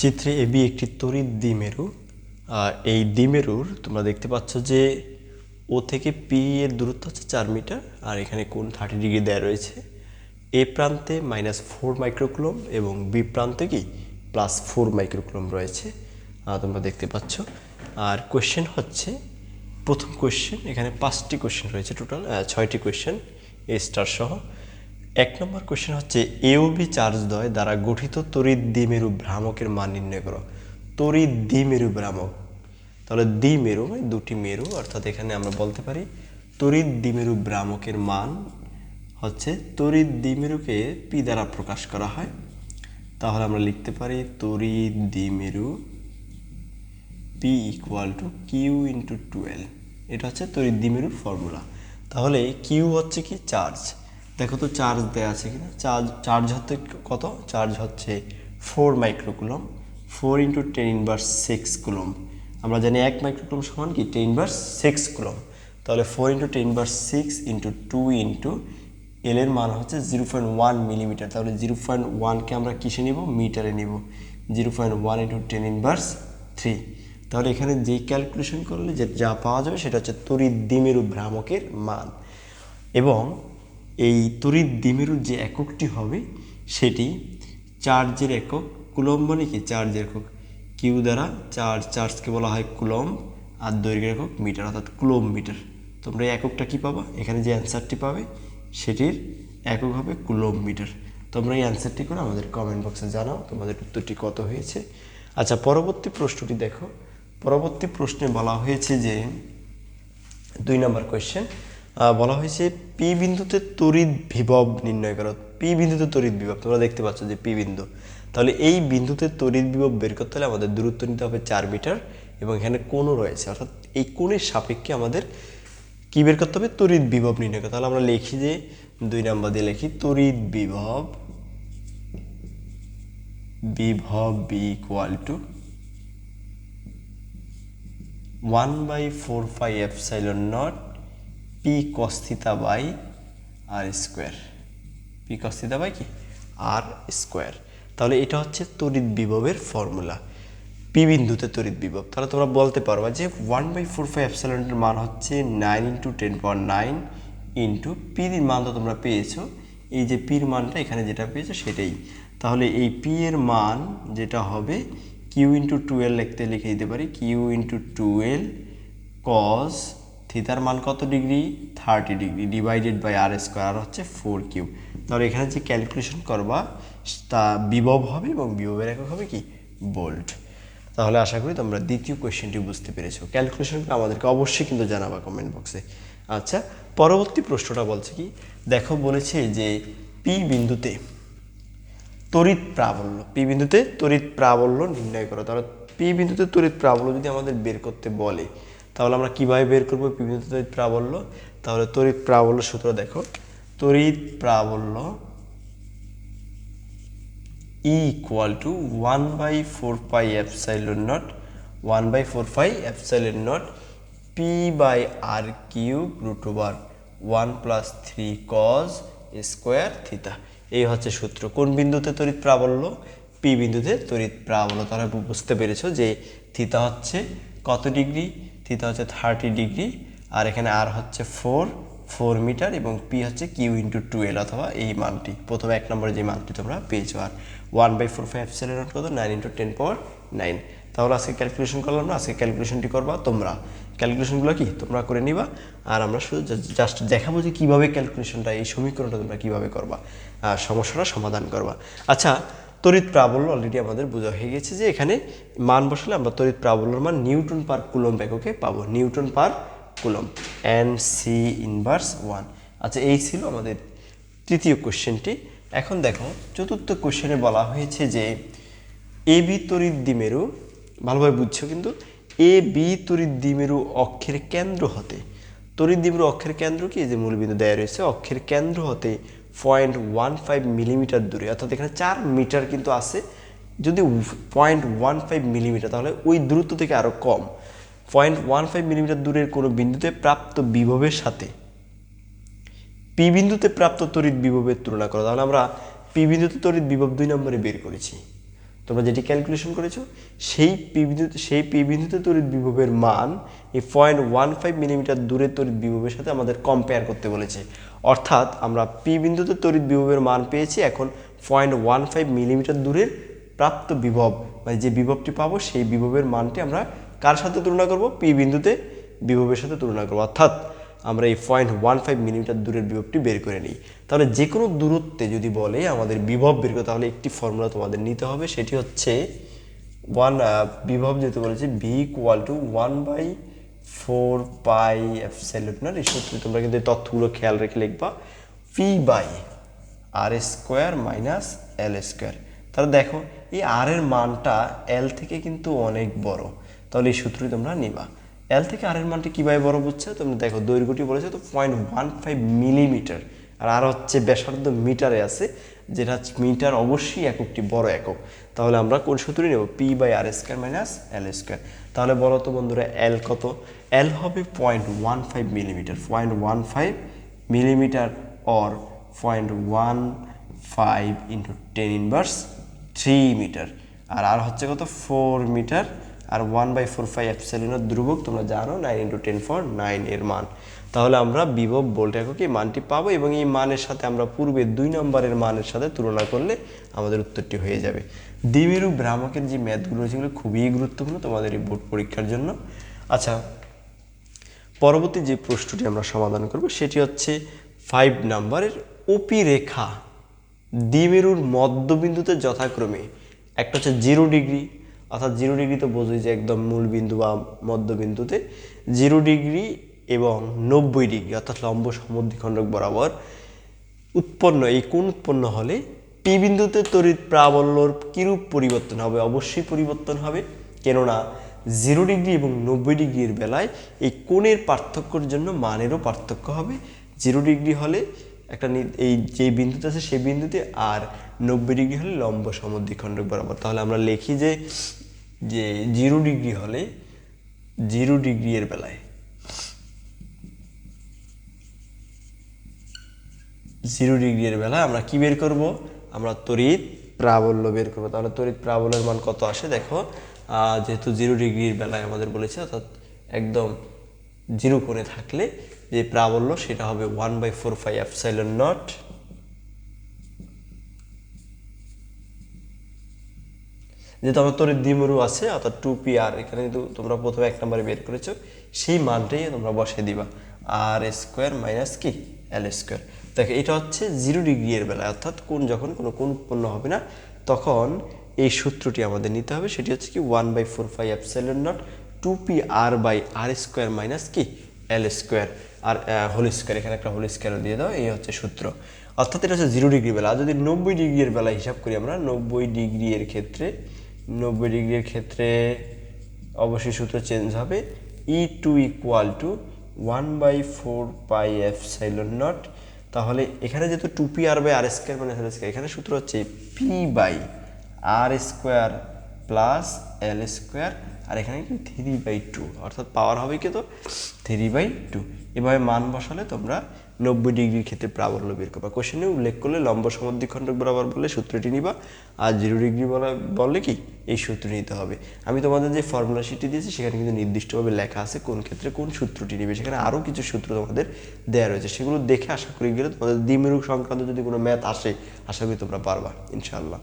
চিত্রে এবি একটি তড়িৎ দ্বিমেরু, আর এই দ্বিমেরুর তোমরা দেখতে পাচ্ছ যে ও থেকে পি এর দূরত্ব হচ্ছে চার মিটার, আর এখানে কোন থার্টি ডিগ্রি দেওয়া রয়েছে। এ প্রান্তে মাইনাস ফোর মাইক্রোক্লোম এবং বি প্রান্তে কি প্লাস ফোর মাইক্রোক্লোম রয়েছে তোমরা দেখতে পাচ্ছ। আর কোয়েশ্চেন হচ্ছে, প্রথম কোয়েশ্চেন, এখানে পাঁচটি কোয়েশ্চেন রয়েছে টোটাল ছয়টি কোয়েশ্চেন, এ স্টার সহ। এক নম্বর কোশ্চেন হচ্ছে এওবি চার্জ দয় দ্বারা গঠিত তড়িৎ দ্বিমেরু ভ্রামকের মান নির্ণয় করো। তড়িৎ দ্বিমেরু ভ্রামক। তাহলে দ্বিমেরু মানে দুটি মেরু, অর্থাৎ এখানে আমরা বলতে পারি তড়িৎ দ্বিমেরু ভ্রামকের মান হচ্ছে তড়িৎ দ্বিমেরুকে পি দ্বারা প্রকাশ করা হয়। তাহলে আমরা লিখতে পারি তড়িৎ দ্বিমেরু P equal to Q into twelve এটা হচ্ছে তড়িৎ দ্বিমেরুর ফর্মুলা তাহলে কিউ হচ্ছে কি? চার্জ দেখো তো চার্জ দেওয়া আছে কিনা? চার্জ চার্জ হচ্ছে কত? চার্জ হচ্ছে four microcoulomb four into ten inverse six coulomb আমরা জানি এক মাইক্রোকুলম সমান কি? টেন ইনভার্স সিক্স কুলম তাহলে four into ten inverse six into two into L এর মান হচ্ছে জিরো পয়েন্ট ওয়ান মিলিমিটার তাহলে জিরো পয়েন্ট ওয়ানকে আমরা কিসে নিব? মিটারে নিব। Zero point one into ten inverse three তাহলে এখানে যেই ক্যালকুলেশন করলে যে যা পাওয়া যাবে সেটা হচ্ছে তড়িৎ দ্বিমেরু ভ্রামকের মান। এবং এই তড়িৎ দ্বিমেরুর যে এককটি হবে, সেটি চার্জের একক কুলম মানে কি চার্জের একক? কিউ দ্বারা চার্জ, চার্জকে বলা হয় কুলম আর দৈর্ঘ্যের একক মিটার, অর্থাৎ কুলম মিটার। তোমরা এই এককটা কি পাবা? এখানে যে অ্যান্সারটি পাবে, সেটির একক হবে কুলম মিটার। তোমরা এই অ্যান্সারটি করে আমাদের কমেন্ট বক্সে জানাও, তোমাদের উত্তরটি কত হয়েছে। আচ্ছা পরবর্তী প্রশ্নটি দেখো। পরবর্তী প্রশ্নে বলা হয়েছে যে, দুই নম্বর কোয়েশ্চেন বলা হয়েছে পি বিন্দুতে তড়িৎ বিভব নির্ণয় করো। পি বিন্দুতে তড়িৎ বিভব, তোমরা দেখতে পাচ্ছ যে পি বিন্দু। তাহলে এই বিন্দুতে তড়িৎ বিভব বের করতে হলে আমাদের দূরত্ব নিতে হবে চার মিটার এবং এখানে কোণও রয়েছে। অর্থাৎ এই কোণের সাপেক্ষে আমাদের কী বের করতে হবে? তড়িৎ বিভব নির্ণয় করতে তাহলে আমরা লিখি যে, দুই নাম্বার দিয়ে লিখি, তড়িৎ বিভব বিভব V equal to one by four pi epsilon naught P cos theta by R square P cos theta by কি? আর স্কোয়ার তাহলে এটা হচ্ছে তড়িৎ বিভবের ফর্মুলা পি বিন্দুতে তড়িৎ বিভব। তাহলে তোমরা বলতে পারবা যে ওয়ান বাই ফোর ফাইভ এফসাইলনের মান হচ্ছে nine into ten power nine into পির মান তো তোমরা পেয়েছ। এই যে পির মানটা এখানে যেটা পেয়েছ সেটাই। তাহলে এই পি এর মান যেটা হবে কিউ ইন্টু টুয়েলভ লিখতে লিখে দিতে পারি। কিউ ইন্টু টুয়েলভ কজ থিতার মান কত degree? Thirty degree divided by R square হচ্ছে ফোর কিউ তাহলে এখানে যে ক্যালকুলেশন করবা, তা বিভব হবে এবং বিভবের একক হবে কি? বোল্ট তাহলে আশা করি তোমরা দ্বিতীয় কোয়েশ্চেনটি বুঝতে পেরেছ। ক্যালকুলেশনটা আমাদেরকে অবশ্যই কিন্তু জানাবা কমেন্ট বক্সে আচ্ছা পরবর্তী প্রশ্নটা বলছে কি? দেখো বলেছে যে পি বিন্দুতে তড়িৎ প্রাবল্য পি বিন্দুতে তড়িৎ প্রাবল্য নির্ণয় করো। তাহলে পি বিন্দুতে তড়িৎ প্রাবল্য যদি আমাদের বের করতে বলে তাহলে আমরা কীভাবে বের করব? বিন্দুতে তড়িৎ প্রাবল্য। তাহলে তড়িৎ প্রাবল্য সূত্র দেখো। তড়িৎ প্রাবল্য E equal to one by four pi epsilon naught one by four pi epsilon naught P by R cube root over one plus three cos square theta এই হচ্ছে সূত্র। কোন বিন্দুতে তড়িৎ প্রাবল্য? পি বিন্দুতে তড়িৎ প্রাবল্য। তারা বুঝতে পেরেছ যে থিতা হচ্ছে কত ডিগ্রি থিতা হচ্ছে থার্টি ডিগ্রি আর এখানে আর হচ্ছে ফোর ফোর মিটার এবং পি হচ্ছে কিউ ইন্টু টুয়েলভ অথবা এই মানটি। প্রথমে এক নম্বরে যে মানটি তোমরা পেয়েছ, আর one by four five seven কত? Nine into ten power nine তাহলে আজকে ক্যালকুলেশন করলাম না, আজকে ক্যালকুলেশনটি করবা তোমরা। ক্যালকুলেশনগুলো কি? তোমরা করে নিবা। আর আমরা শুধু জাস্ট দেখাবো যে কীভাবে ক্যালকুলেশনটা এই সমীকরণটা তোমরা কীভাবে করবা। আর সমস্যাটা সমাধান করবা। আচ্ছা তড়িৎ প্রাবল্য অলরেডি আমাদের বোঝা হয়ে গেছে যে এখানে মান বসালে আমরা তড়িৎ প্রাবল্যর মান নিউটন পার কুলম এককে পাবো newton per coulomb N C inverse one আচ্ছা এই ছিল আমাদের তৃতীয় কোশ্চেনটি এখন দেখো, চতুর্থ কোশ্চেনে বলা হয়েছে যে এ বি তড়িৎ দ্বিমেরু, ভালোভাবে বুঝছ কিন্তু এ বি তড়িৎ দ্বিমেরু অক্ষের কেন্দ্র হতে, তড়িৎ দ্বিমেরু অক্ষের কেন্দ্র কি? যে মূলবিন্দু দেয়া রয়েছে, অক্ষের কেন্দ্র হতে পয়েন্ট ওয়ান ফাইভ মিলিমিটার দূরে, অর্থাৎ এখানে চার মিটার কিন্তু আছে। যদি পয়েন্ট ওয়ান ফাইভ মিলিমিটার তাহলে ওই দূরত্ব থেকে আরও কম। পয়েন্ট ওয়ান ফাইভ মিলিমিটার দূরের কোনো বিন্দুতে প্রাপ্ত বিভবের সাথে পি বিন্দুতে প্রাপ্ত তড়িৎ বিভবের তুলনা করো। তাহলে আমরা পি বিন্দুতে তড়িৎ বিভব দুই নম্বরে বের করেছি। তোমরা যেটি ক্যালকুলেশন করেছ, সেই পি বিন্দুতে, সেই পি বিন্দুতে তড়িৎ বিভবের মান এই পয়েন্ট ওয়ান ফাইভ মিলিমিটার দূরের তড়িৎ বিভবের সাথে আমাদের কম্পেয়ার করতে বলেছে। অর্থাৎ আমরা পি বিন্দুতে তড়িৎ বিভবের মান পেয়েছি এখন পয়েন্ট ওয়ান ফাইভ মিলিমিটার দূরের প্রাপ্ত বিভব। মানে যে বিভবটি পাবো, সেই বিভবের মানটি আমরা কার সাথে তুলনা করব? পি বিন্দুতে বিভবের সাথে তুলনা করব। অর্থাৎ আমরা এই পয়েন্ট ওয়ান ফাইভ মিলিমিটার দূরের বিভবটি বের করে নিই। তাহলে যে কোনো দূরত্বে যদি বলে আমাদের বিভব বের করে তাহলে একটি ফর্মুলা তোমাদের নিতে হবে। সেটি হচ্ছে ওয়ান বিভব যেহেতু বলেছে V equal to one by four pi এফসেলুটনার এই সূত্রে তোমরা কিন্তু এই তথ্যগুলো খেয়াল রেখে লিখবা। P by R square minus L square তাহলে দেখো, এই আর এর মানটা এল থেকে কিন্তু অনেক বড়। তাহলে এই সূত্রটি তোমরা নিবা। এল থেকে আর এর মানটি কীভাবে বড় বুঝছে? তোমরা দেখো, দৈর্ঘ্যটি বলেছে তো পয়েন্ট ওয়ান ফাইভ মিলিমিটার আর আর হচ্ছে ব্যাসার্ধ মিটারে আছে, যেটা মিটার অবশ্যই এককটি বড় একক। তাহলে আমরা কোন সূত্রটি নেব? P by R square minus L square তাহলে বলো তো বন্ধুরা এল কত? এল হবে point one five millimetre point one five millimetre or point one five into ten inverse three metre R R হচ্ছে কত? ফোর মিটার আর ওয়ান বাই ফোর ফাইভ অ্যাপসেলিনের ধ্রুবক তোমরা জানো nine into ten for nine এর মান। তাহলে আমরা বিভব ভোল্ট একক মানটি পাবো এবং এই মানের সাথে আমরা পূর্বে দুই নম্বরের মানের সাথে তুলনা করলে আমাদের উত্তরটি হয়ে যাবে। দ্বিমেরু ভ্রামকের যে ম্যাথগুলো রয়েছে এগুলো খুবই গুরুত্বপূর্ণ তোমাদের এই বোর্ড পরীক্ষার জন্য। আচ্ছা পরবর্তী যে প্রশ্নটি আমরা সমাধান করব সেটি হচ্ছে ফাইভ নাম্বারের ওপি রেখা দ্বিমেরুর মধ্যবিন্দুতে যথাক্রমে, একটা হচ্ছে জিরো ডিগ্রি অর্থাৎ জিরো ডিগ্রি তো বোঝোই যে একদম মূল বিন্দু বা মধ্যবিন্দুতে জিরো ডিগ্রি এবং নব্বই ডিগ্রি অর্থাৎ লম্ব সমদ্বিখণ্ডক বরাবর উৎপন্ন, এই কোণ উৎপন্ন হলে পি বিন্দুতে তড়িৎ প্রাবল্যর কিরূপ পরিবর্তন হবে? অবশ্যই পরিবর্তন হবে। কেননা জিরো ডিগ্রি এবং নব্বই ডিগ্রির বেলায় এই কোণের পার্থক্যর জন্য মানেরও পার্থক্য হবে। জিরো ডিগ্রি হলে একটা এই যে বিন্দুতে আছে সেই বিন্দুতে আর নব্বই ডিগ্রি হলে লম্ব সমদ্বিখণ্ডক বরাবর। তাহলে আমরা লিখি যে যে জিরো ডিগ্রি হলে জিরো ডিগ্রি এর বেলায় জিরো ডিগ্রি এর বেলায় আমরা কি বের করব? আমরা তড়িৎ প্রাবল্য বের করব। তাহলে তড়িৎ প্রাবল্যের মান কত আসে? দেখো যেহেতু জিরো ডিগ্রির বেলায় আমাদের বলেছে, অর্থাৎ একদম জিরো কোণে থাকলে যে প্রাবল্য সেটা হবে one by four five epsilon naught যেহেতু আমার তড়িৎ দ্বিমেরু আছে, অর্থাৎ টু পি আর এখানে কিন্তু তোমরা প্রথমে এক নম্বরে বের করেছ, সেই মানটাই তোমরা বসিয়ে দিবা। আর স্কোয়ার মাইনাস কি? এল স্কোয়ার দেখো, এটা হচ্ছে জিরো ডিগ্রি এর বেলায়, অর্থাৎ কোন যখন কোনো কোন উৎপন্ন হবে না, তখন এই সূত্রটি আমাদের নিতে হবে। সেটি হচ্ছে কি one by four five epsilon naught two P R by R square minus কি? L square R whole square এখানে একটা হোল স্কোয়ার দিয়ে দাও, এই হচ্ছে সূত্র। অর্থাৎ এটা হচ্ছে জিরো ডিগ্রি বেলা। আর যদি নব্বই ডিগ্রির এর বেলা হিসাব করি আমরা, নব্বই ডিগ্রি এর ক্ষেত্রে নব্বই ডিগ্রির ক্ষেত্রে অবশ্যই সূত্র চেঞ্জ হবে। E two equal to one by four pi epsilon naught তাহলে এখানে যেহেতু two P R by R square মানে এল স্কোয়ার এখানে সূত্র হচ্ছে P by R square plus L square আর এখানে কি থ্রি বাই টু অর্থাৎ পাওয়ার হবে কি তো? থ্রি বাই টু এভাবে মান বসালে তোমরা নব্বই ডিগ্রির ক্ষেত্রে প্রাবল্য বের করবা। কোশ্চেনে উল্লেখ করলে লম্ব সমদ্বিখণ্ডক বরাবর বলে সূত্রটি নিবা। আর জিরো ডিগ্রি বলা, বললে কি? এই সূত্র নিতে হবে। আমি তোমাদের যে ফর্মুলা শিটটি দিয়েছি, সেখানে কিন্তু নির্দিষ্টভাবে লেখা আছে কোন ক্ষেত্রে কোন সূত্রটি নিবে। সেখানে আরও কিছু সূত্র তোমাদের দেওয়া রয়েছে। সেগুলো দেখে আশা করি গেলে তোমাদের দ্বিমেরু সংক্রান্ত যদি কোনো ম্যাথ আসে, আশা করি তোমরা পারবা, ইনশাআল্লাহ।